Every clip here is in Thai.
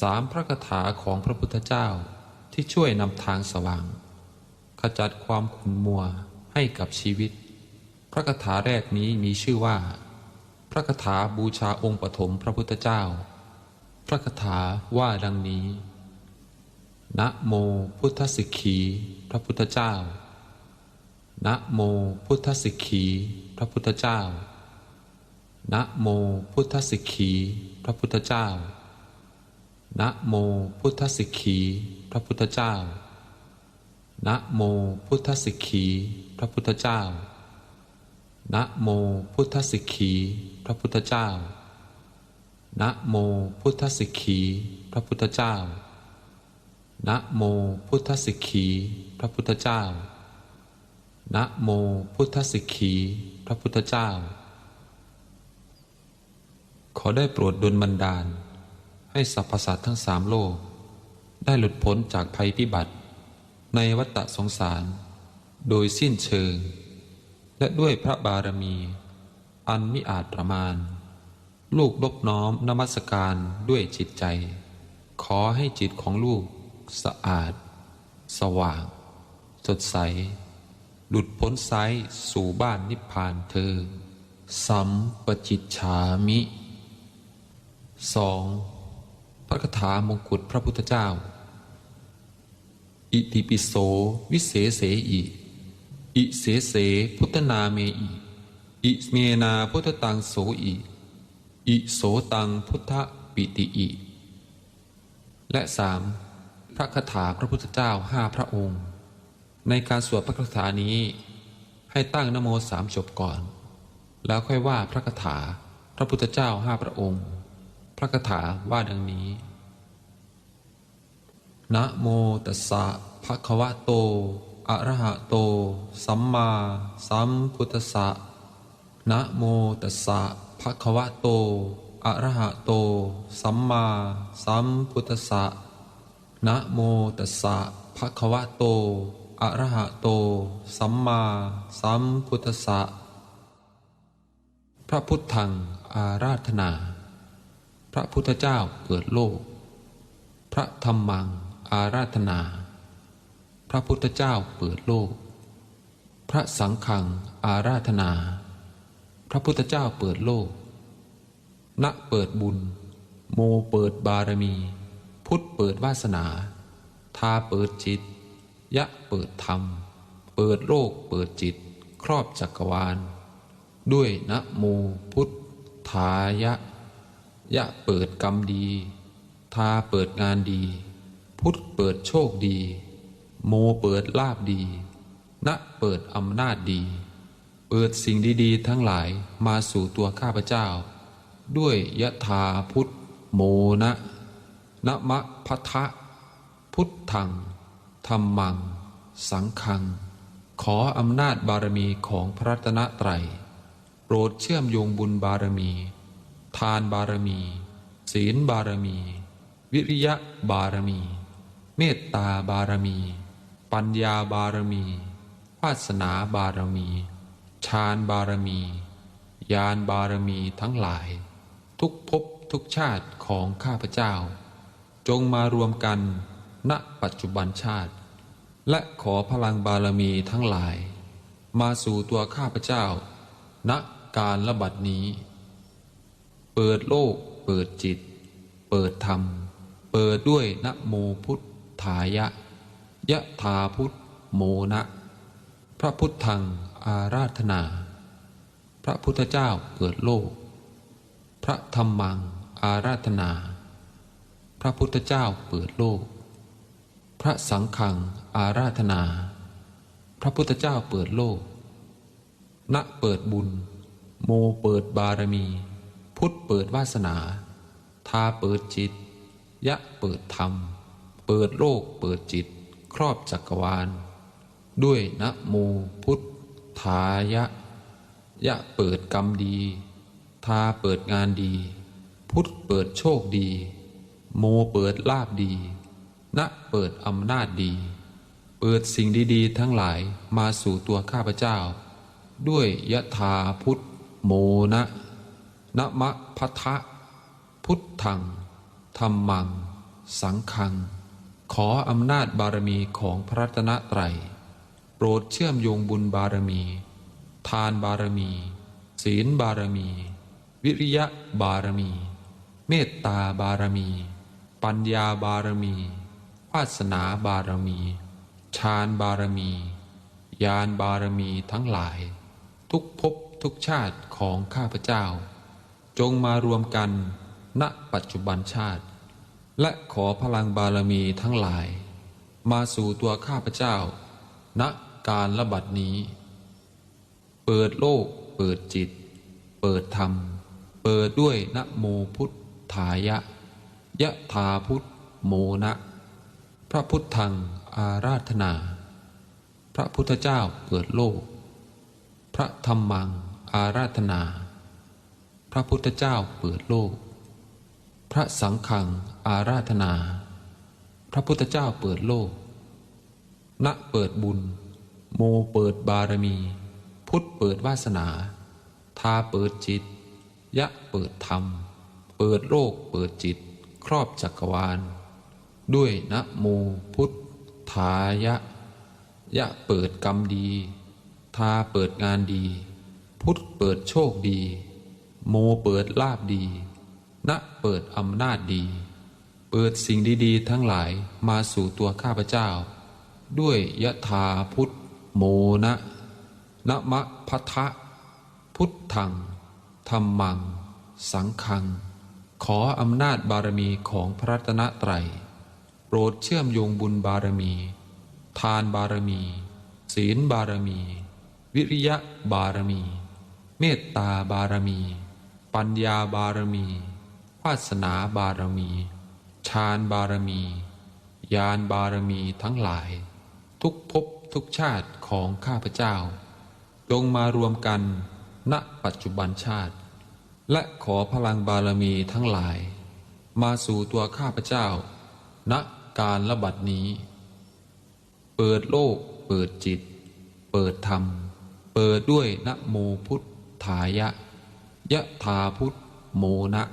สามพระคาถาของพระพุทธเจ้าที่ช่วยนำทางสว่าง ขจัดความขุ่นมัวให้กับชีวิต พระคาถาแรกนี้มีชื่อว่า พระคาถาบูชาองค์ปฐมพระพุทธเจ้า พระคาถาว่าดังนี้ นะโมพุทธสิกขีพระพุทธเจ้า นะโมพุทธสิกขีพระพุทธเจ้า นะโมพุทธสิกขีพระพุทธเจ้า นะโมพุทธสิกขีพระพุทธเจ้า นะโมพุทธสิกขีพระพุทธเจ้า นะโมพุทธสิกขีพระพุทธเจ้า นะโมพุทธสิกขีพระพุทธเจ้า นะโมพุทธสิกขีพระพุทธเจ้า นะโมพุทธสิกขีพระพุทธเจ้า ขอได้โปรดดลบันดาล ให้สรรพสัตว์ทั้งสามโลก ได้หลุดพ้นจากภัยพิบัติ ในวัฏสงสาร โดยสิ้นเชิง และด้วยพระบารมี อันมิอาจประมาณ ลูกลบน้อมนมัสการด้วยจิตใจ ขอให้จิตของลูกสะอาด สว่าง สดใส หลุดพ้นไซสู่บ้านนิพพานเธอสัมปจิตฉามิสอง ระคาถามงกุฎพระพุทธเจ้า อิติปิโส วิเศษเสอิ อิเสเส พุทธนาเมอิ อิเมนาพุทธตังโสอิ อิโสตังพุทธปิติอิ และสามพระคาถาพระพุทธเจ้าห้าพระองค์ ในการสวดพระคาถานี้ ให้ตั้งนโมสามจบก่อน แล้วค่อยว่าพระคาถาพระพุทธเจ้าห้าพระองค์ ระคาถาว่าดังนี้ นะโมตัสสะภะคะวะโต อะระหะโต สัมมาสัมพุทธัสสะ นะโมตัสสะภะคะวะโต อะระหะโต สัมมาสัมพุทธัสสะ นะโมตัสสะภะคะวะโต อะระหะโต สัมมาสัมพุทธัสสะ พระพุทธังอาราธนา พระพุทธเจ้าเกิดโลก พระธรรมังอาราธนา พระพุทธเจ้าเปิดโลก พระสังฆังอาราธนา พระพุทธเจ้าเปิดโลก ณเปิดบุญ โมเปิดบารมี พุทธเปิดวาสนาทาเปิดจิต ยะเปิดธรรม เปิดโลกเปิดจิต ครอบจักรวาล ด้วยนะโมพุทธายะ ยะเปิดกรรมดี ทาเปิดงานดี พุทธเปิดโชคดี โมเปิดลาบดี ณเปิดอำนาจดี เปิดสิ่งดีๆ ทั้งหลายมาสู่ตัวข้าพเจ้า ด้วยยะถาพุทธโมนะนะมะพัทะพุทธังธรรมัง สังฆัง ขออำนาจบารมีของพระรัตนตรัย โปรดเชื่อมโยงบุญบารมี ทานบารมี ศีลบารมี วิริยะบารมี เมตตาบารมี ปัญญาบารมีวาสนาบารมีฌานบารมีญาณบารมีทั้งหลาย ทุกภพทุกชาติของข้าพเจ้า จงมารวมกันณปัจจุบันชาติ และขอพลังบารมีทั้งหลาย มาสู่ตัวข้าพเจ้าณการระบัดนี้ เปิดโลก เปิดจิต เปิดธรรม เปิดด้วยนะโมพุทธายะ ยะธาพุทธโมนะ พระพุทธังอาราธนา พระพุทธเจ้าเกิดโลก พระธรรมังอาราธนา พระพุทธเจ้าเปิดโลก พระสังฆังอาราธนา พระพุทธเจ้าเปิดโลกณเปิดบุญ โมเปิดบารมี พุทธเปิดวาสนาทาเปิดจิต ยะเปิดธรรม เปิดโลกเปิดจิต ครอบจักรวาล ด้วยนะโมพุทธายะ ยะเปิดกรรมดีทาเปิดงานดี พุทธเปิดโชคดี โมเปิดลาบดีณเปิดอำนาจดี เปิดสิ่งดีๆ ทั้งหลายมาสู่ตัวข้าพเจ้า ด้วยยะธาพุทธโมนะ นะมะพัทะพุทธังธรรมัง สังฆัง ขออำนาจบารมีของพระรัตนตรัย โปรดเชื่อมโยงบุญบารมี ทานบารมี ศีลบารมี วิริยะบารมี เมตตาบารมี ปัญญาบารมีวาสนาบารมีฌานบารมีญาณบารมีทั้งหลาย ทุกภพทุกชาติของข้าพเจ้า จงมารวมกัน ณปัจจุบันชาติ และขอพลังบารมีทั้งหลาย มาสู่ตัวข้าพเจ้า ณการระบัดนี้ เปิดโลก เปิดจิต เปิดธรรม เปิดด้วยนะโมพุทธายะ ยะธาพุทธโมนะ พระพุทธังอาราธนา พระพุทธเจ้าเปิดโลก พระธรรมังอาราธนา พระพุทธเจ้าเปิดโลก พระสังฆังอาราธนา พระพุทธเจ้าเปิดโลก ณเปิดบุญ โมเปิดบารมี พุทธเปิดวาสนา ทาเปิดจิต ยะเปิดธรรม เปิดโลกเปิดจิต ครอบจักรวาล ด้วยนะโมพุทธายะ ยะเปิดกรรมดี ทาเปิดงานดี พุทธเปิดโชคดี โมเปิดลาบดีนะเปิดอำนาจดี เปิดสิ่งดีๆ ทั้งหลายมาสู่ตัวข้าพเจ้า ด้วยยะธาพุทธโมนะนะมะพัทะพุทธังธรรมัง สังฆัง ขออำนาจบารมีของพระรัตนตรัยโปรดเชื่อมโยงบุญบารมี ทานบารมี ศีลบารมี วิริยะบารมี เมตตาบารมี ปัญญาบารมี วาสนาบารมี ฌานบารมีญาณบารมีทั้งหลาย ทุกภพทุกชาติของข้าพเจ้า จงมารวมกันณปัจจุบันชาติ และขอพลังบารมีทั้งหลาย มาสู่ตัวข้าพเจ้า ณการระบัดนี้ เปิดโลก เปิดจิต เปิดธรรม เปิดด้วยนะโมพุทธายะ ยะธาพุทธโมนะ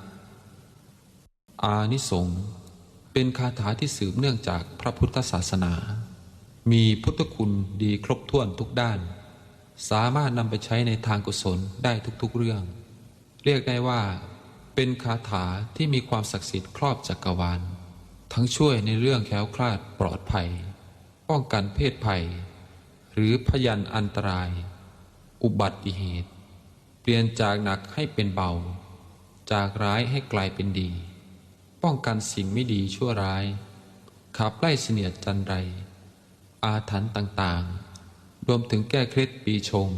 อานิสงส์เป็นคาถาที่สืบเนื่องจากพระพุทธศาสนา มีพุทธคุณดีครบถ้วนทุกด้าน สามารถนำไปใช้ในทางกุศลได้ทุกๆเรื่อง เรียกได้ว่า เป็นคาถาที่มีความศักดิ์สิทธิ์ครอบจักรวาล ทั้งช่วยในเรื่องแคล้วคลาดปลอดภัย ป้องกันเพศภัย หรือพยันอันตราย อุบัติเหตุ เปลี่ยนจากหนักให้เป็นเบา จากร้ายให้กลายเป็นดี ป้องกันสิ่งไม่ดีชั่วร้าย ขับไล่เสนียดจันไร อาถรรพ์ต่างๆ รวมถึงแก้เคล็ดปีชง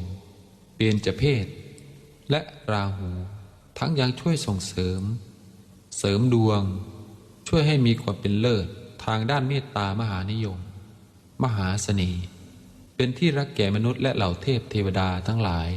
เปลี่ยนจะเพศ และราหู ทั้งยังช่วยส่งเสริม เสริมดวง ช่วยให้มีความเป็นเลิศทางด้านเมตตามหานิยม มหาเสน่ห์เป็นที่รักแก่มนุษย์และเหล่าเทพเทวดาทั้งหลาย